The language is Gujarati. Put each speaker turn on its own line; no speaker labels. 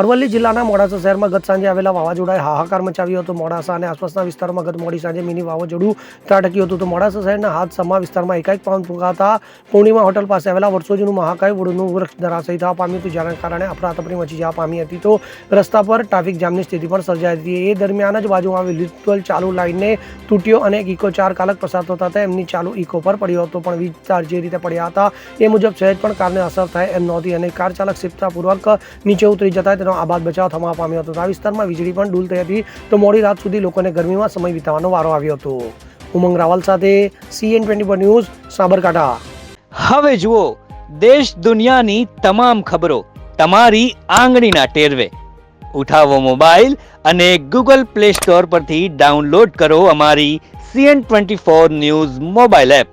અરવલ્લી જિલ્લાના મોડાસા શહેરમાં ગત સાંજે આવેલા વાવાઝોડાએ હાહાકાર મચાવ્યો હતો. મોડાસા અને આસપાસના વિસ્તારમાં ગત મોડી સાંજે મિની વાવાઝોડું ત્રાટક્યું હતું. તો મોડાસા શહેરના હાથસમા વિસ્તારમાં એકાએક પાન ફૂંકાતા પૂર્ણિમા હોટલ પાસે આવેલા વર્ષોજનું મહાકાય વડુનું વૃક્ષ ધરાશયી થવા પામ્યું હતું. જેના કારણે અફરાતફરી મચી જવા પામી હતી. તો રસ્તા પર ટ્રાફિક જામની સ્થિતિ પણ સર્જાઈ હતી. એ દરમિયાન જ બાજુમાં આવેલી લિફ્ટવેલ ચાલુ લાઇનને તૂટ્યો અને એક ઇકો ચાર કાલક પસાર થતા એમની ચાલુ ઇકો પર પડ્યો હતો. પણ વીજ તાર જે રીતે પડ્યા હતા એ મુજબ સહેજ પણ કારને અસર થાય એમ નહોતી અને કાર ચાલક ક્ષિપ્રતાપૂર્વક નીચે ઉતરી જતા તેનો આબાદ બચાવ થવા પામ્યો હતો. આ વિસ્તારમાં વીજળી પણ ડૂલ થઈ હતી. તો મોડી રાત સુધી લોકોને ગરમીમાં સમય વિતાવવાનો વારો આવ્યો હતો. ઉમંગ રાવલ સાથે સીએન ટ્વેન્ટી ન્યૂઝ, સાબરકાંઠા.
હવે જુઓ, દેશ દુનિયાની તમામ ખબરો તમારી આંગળીના ટેરવે. ઉઠાવો મોબાઈલ અને ગૂગલ પ્લે સ્ટોર પરથી ડાઉનલોડ કરો અમારી CN twenty four news mobile app.